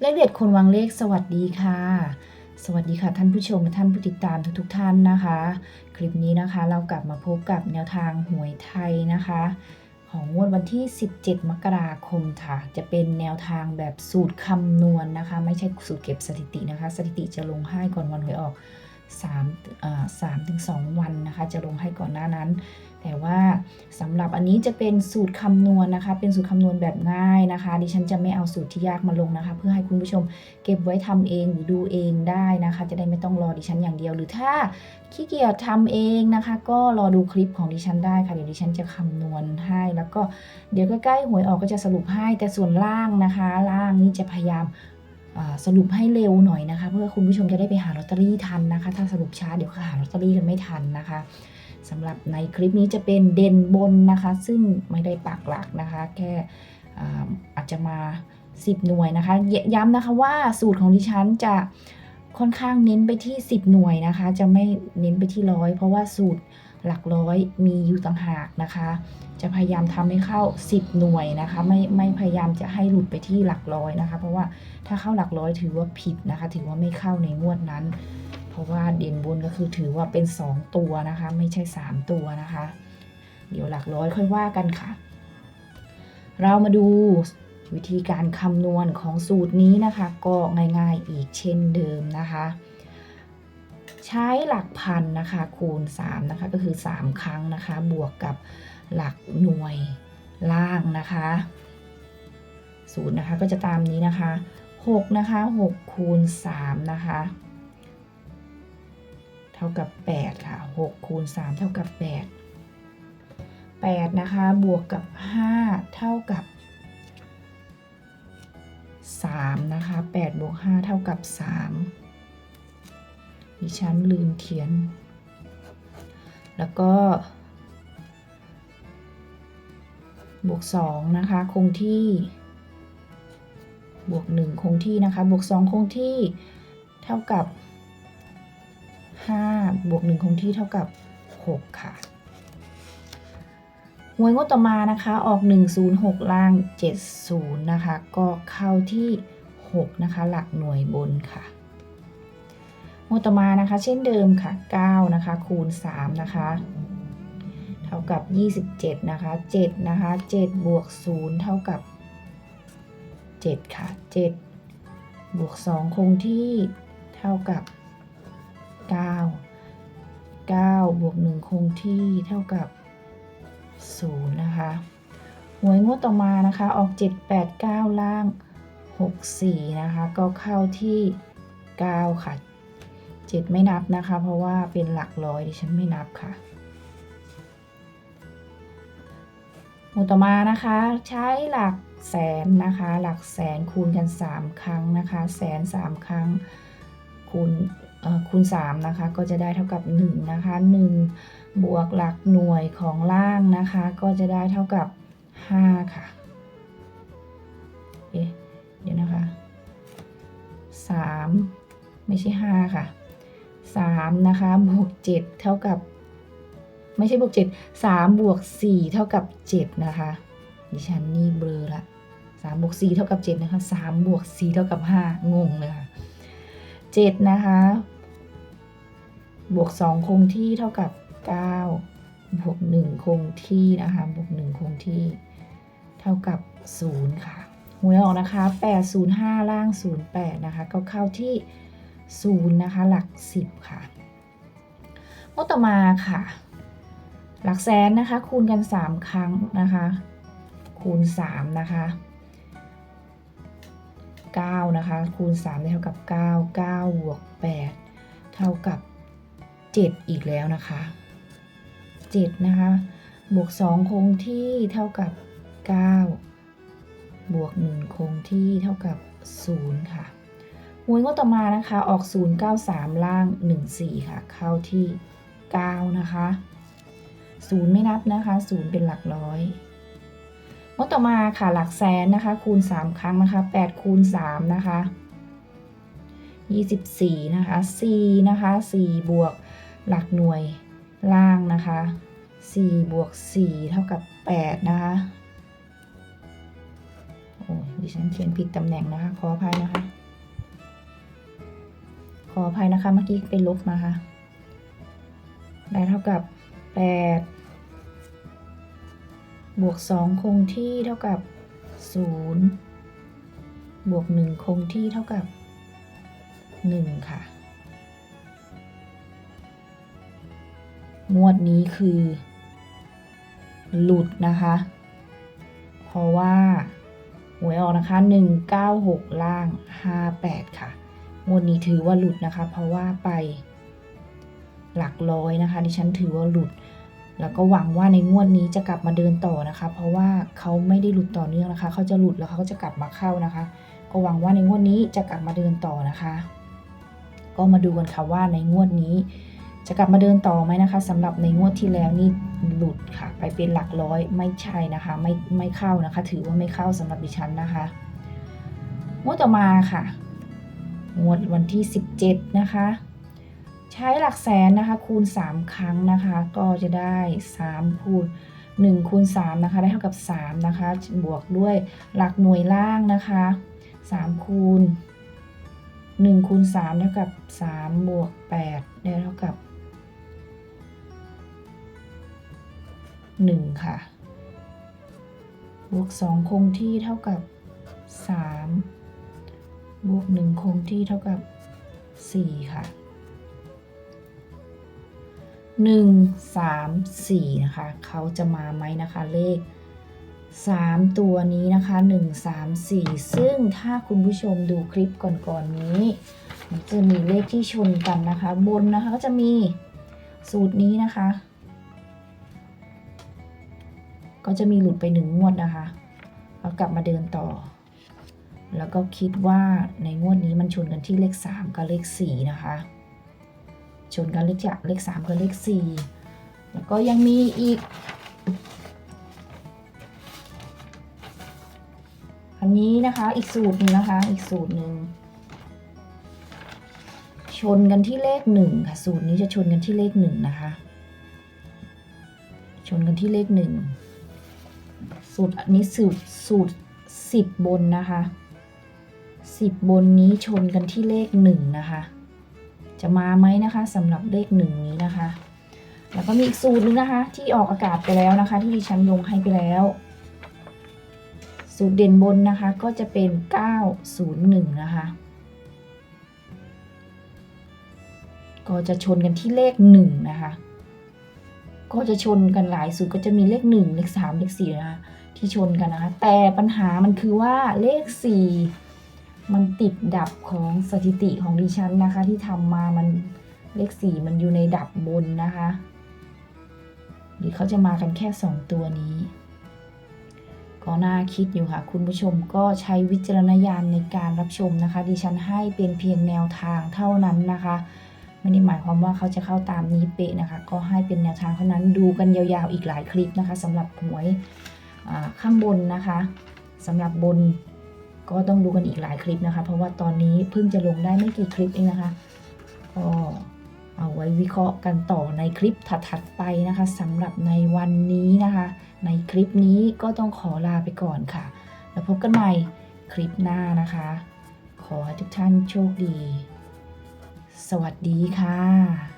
เลขเด็ดคนวางเลขสวัสดีค่ะ สวัสดีค่ะท่านผู้ชมและท่านผู้ติดตามทุกๆท่านนะคะ คลิปนี้นะคะเรากลับมาพบกับแนวทางหวยไทยนะคะ ของงวดวันที่ 17 มกราคมค่ะ จะเป็นแนวทางแบบสูตรคำนวณนะคะ ไม่ใช่สูตรเก็บสถิตินะคะ สถิติจะลงให้ก่อนวันหวยออก3อ่า3ถึง2วันนะคะ จะลงให้ก่อนหน้านั้น แต่ว่าสำหรับอันนี้จะเป็นสูตรคำนวณนะคะ เป็นสูตรคำนวณแบบง่ายนะคะ ดิฉันจะไม่เอาสูตรที่ยากมาลงนะคะ เพื่อให้คุณผู้ชมเก็บไว้ทำเองหรือดูเองได้นะคะ จะได้ไม่ต้องรอดิฉันอย่างเดียว หรือถ้าขี้เกียจทำเองนะคะ ก็รอดูคลิปของดิฉันได้ค่ะเดี๋ยวดิฉันจะคำนวณให้ แล้วก็เดี๋ยวใกล้ๆหวยออกก็จะสรุปให้แต่ส่วนล่างนะคะ ล่างนี่จะพยายามสรุปให้เร็วหน่อยนะคะ เพื่อคุณผู้ชมจะได้ไปหาลอตเตอรี่ทันนะคะ ถ้าสรุปช้าเดี๋ยวหาลอตเตอรี่กันไม่ทันนะคะ สำหรับในคลิปนี้จะเป็นเด่นบนนะคะ ซึ่งไม่ได้ปักหลักนะคะ แค่อาอาจจะมา 10 หน่วยนะคะ ย้ำนะคะว่าสูตรของดิฉันจะค่อนข้างเน้นไปที่ 10 หน่วยนะคะ จะไม่เน้นไปที่ร้อยเพราะว่าสูตรหลักร้อยมีอยู่ต่างหากนะคะ จะพยายามทำให้เข้า 10 หน่วยนะคะ ไม่ไม่พยายามจะให้หลุดไปที่หลักร้อยนะคะ เพราะว่าถ้าเข้าหลักร้อยถือว่าผิดนะคะ ถือว่าไม่เข้าในงวดนั้น ราะว่าเด่นบนก็คือถือว่าเป็น 2 ตัวนะคะ ไม่ใช่ 3 ตัวนะคะ เดี๋ยวหลักร้อยค่อยว่ากันค่ะ เรามาดูวิธีการคำนวณของสูตรนี้นะคะ ก็ง่ายๆอีกเช่นเดิมนะคะ ใช้หลักพันนะคะคูณ3นะคะก็คือ 3 ครั้งนะคะ บวกกับหลักหน่วยล่างนะคะสูตรนะคะก็จะตามนี้นะคะ6นะคะ6คูณ3นะคะ ท่ากับ 8 ค่ะ 6 คูณ 3 เท่ากับ 8 8 นะคะ บวกกับ 5 เท่ากับ 3 นะคะ 8 บวก 5 เท่ากับ 3 ดิฉันลืมเขียน แล้วก็ บวก 2 นะคะ คงที่ บวก 1 คงที่นะคะ บวก 2 คงที่ เท่ากับ 5 บวก 1 คงที่เท่ากับ 6 ค่ะหวยงวดต่อมานะคะออก 106 ล่าง 70 นะคะ ก็เข้าที่ 6 นะคะ หลักหน่วยบนค่ะงวดต่อมานะคะ เช่นเดิมค่ะ 9 นะคะ คูณ 3 นะคะ เท่ากับ 27 นะคะ 7 นะคะ 7 บวก 0 เท่ากับ 7 ค่ะ 7 บวก 2 คงที่เท่ากับ 9 9 บวก 1 คงที่เท่ากับ 0 นะคะหวยงวดต่อมานะคะออก 7 8 9 ล่าง 6 4 นะคะ ก็เข้าที่ 9 ค่ะ 7 ไม่นับนะคะ เพราะว่าเป็นหลักร้อยดิฉันไม่นับค่ะหมวดต่อมานะคะใช้หลักแสนนะคะ หลักแสนคูณกัน 3 ครั้งนะคะ แสน 3 ครั้งคูณ คูณ3นะคะก็จะได้เท่ากับ1นะคะ1 บวกหลักหน่วยของล่างนะคะ ก็จะได้เท่ากับ 5 ค่ะเอ๊ะเดี๋ยวนะคะ 3 ไม่ใช่ 5 ค่ะ 3 นะคะบวก 7 เท่ากับ ไม่ใช่บวก 7 3 บวก 4 เท่ากับ 7 นะคะดิฉันนี่เบลอละ3บวก4เท่ากับ 7 นะคะ3บวก4เท่ากับ 5 งงเลยค่ะ 7 นะคะ บวก 2 คงที่เท่ากับ 9 บวก 1 คงที่นะคะ บวก 1 คงที่ เท่ากับ 0 ค่ะหวยออกนะคะ 805 ล่าง 08 นะคะ ก็เข้าที่ 0 นะคะ หลัก 10 ค่ะงวดต่อมาค่ะ หลักแสนนะคะ คูณกัน 3 ครั้งนะคะ คูณ 3 นะคะ 9 นะคะ คูณ 3 ได้เท่ากับ 9 9บวก8เท่ากับ 7 อีกแล้วนะคะ 7 นะคะ บวก 2 คงที่เท่ากับ 9 บวก 1 คงที่เท่ากับ 0 ค่ะหวยงวดต่อมานะคะออก 093 ล่าง 14 ค่ะ เข้าที่ 9 นะคะ 0 ไม่นับนะคะ 0 เป็นหลักร้อยงวดต่อมาค่ะหลักแสนนะคะ คูณ 3 ครั้งนะคะ 8 คูณ 3 นะคะ 24 นะคะ 4 นะคะ 4 บวก หลักหน่วยล่างนะคะ4บวก4เท่ากับ 8 นะคะ โอ้ยดิฉันเขียนผิดตำแหน่งนะคะ ขออภัยนะคะ ขออภัยนะคะ เมื่อกี้ไปลบนะคะ ได้เท่ากับแปดบวกสองคงที่เท่ากับศูนย์บวกหนึ่งคงที่เท่ากับหนึ่งค่ะ งวดนี้คือ หลุดนะคะ เพราะว่าหวยออกนะคะ 196 ล่าง 58 ค่ะ งวดนี้ถือว่าหลุดนะคะ เพราะว่าไปหลักร้อยนะคะ ดิฉันถือว่าหลุด แล้วก็หวังว่าในงวดนี้จะกลับมาเดินต่อนะคะ เพราะว่าเขาไม่ได้หลุดต่อเนื่องนะคะ เขาจะหลุดแล้วเขาก็จะกลับมาเข้านะคะ ก็หวังว่าในงวดนี้จะกลับมาเดินต่อนะคะ ก็มาดูกันค่ะว่าในงวดนี้ จะกลับมาเดินต่อไหมนะคะสำหรับในงวดที่แล้วนี่หลุดค่ะ ไปเป็นหลักร้อยไม่ใช่นะคะ ไม่ไม่เข้านะคะ ถือว่าไม่เข้าสำหรับดิฉันนะคะ งวดต่อมาค่ะ งวดวันที่ 17 นะคะ ใช้หลักแสนนะคะ คูณ 3 ครั้งนะคะ ก็จะได้3คูณ1คูณ3นะคะ ได้เท่ากับ3นะคะ บวกด้วยหลักหน่วยล่างนะคะ3คูณ1คูณ3เท่ากับ3บวก8ได้เท่ากับ 1 ค่ะ บวก 2 คงที่เท่ากับ 3 บวก 1 คงที่เท่ากับ 4 ค่ะ 1 3 4 นะคะ เขาจะมาไหมนะคะเลข 3 ตัวนี้นะคะ 1 3 4 ซึ่งถ้าคุณผู้ชมดูคลิปก่อนๆนนี้ มันจะมีเลขที่ชนกันนะคะ บนนะคะก็จะมีสูตรนี้นะคะ ก็จะมีหลุดไปหนึ่งงวดนะคะแล้วกลับมาเดินต่อ แล้วก็คิดว่าในงวดนี้มันชนกันที่เลข 3 กับเลข 4 นะคะ ชนกันเลขจากเลข 3 กับเลข 4 แล้วก็ยังมีอีก อันนี้นะคะอีกสูตรหนึ่งนะคะ อีกสูตรหนึ่งชนกันที่เลขหนึ่งค่ะ สูตรนี้จะชนกันที่เลขหนึ่งนะคะ ชนกันที่เลขหนึ่ง สูตรอันนี้สูตรสูตรสิบบนนะคะสิบบนนี้ชนกันที่เลขหนึ่งนะคะ จะมาไหมนะคะสำหรับเลขหนึ่งนี้นะคะ แล้วก็มีอีกสูตรหนึงนะคะ ที่ออกอากาศไปแล้วนะคะ ที่ดิฉันลงให้ไปแล้ว สูตรเด่นบนนะคะก็จะเป็น 901 นะคะ ก็จะชนกันที่เลข1นะคะก็จะชนกันหลายสูตรก็จะมีเลข 1 เลข 3 เลข4นะคะ ที่ชนกันนะคะ แต่ปัญหามันคือว่าเลข 4 มันติดดับของสถิติของดิฉันนะคะ ที่ทำมามันเลข 4 มันอยู่ในดับบนนะคะหรือเขาจะมากันแค่ 2 ตัวนี้ ก็น่าคิดอยู่ค่ะ คุณผู้ชมก็ใช้วิจารณญาณในการรับชมนะคะ ดิฉันให้เป็นเพียงแนวทางเท่านั้นนะคะไม่ได้หมายความว่าเขาจะเข้าตามนี้เป๊ะนะคะ ก็ให้เป็นแนวทางเท่านั้นดูกันยาวๆอีกหลายคลิปนะคะสำหรับหวย ข้างบนนะคะสำหรับบนก็ต้องดูกันอีกหลายคลิปนะคะ เพราะว่าตอนนี้เพิ่งจะลงได้ไม่กี่คลิปเองนะคะก็เอาไว้วิเคราะห์กันต่อในคลิปถัดๆไปนะคะสำหรับในวันนี้นะคะ ในคลิปนี้ก็ต้องขอลาไปก่อนค่ะ แล้วพบกันใหม่คลิปหน้านะคะ ขอให้ทุกท่านโชคดี สวัสดีค่ะ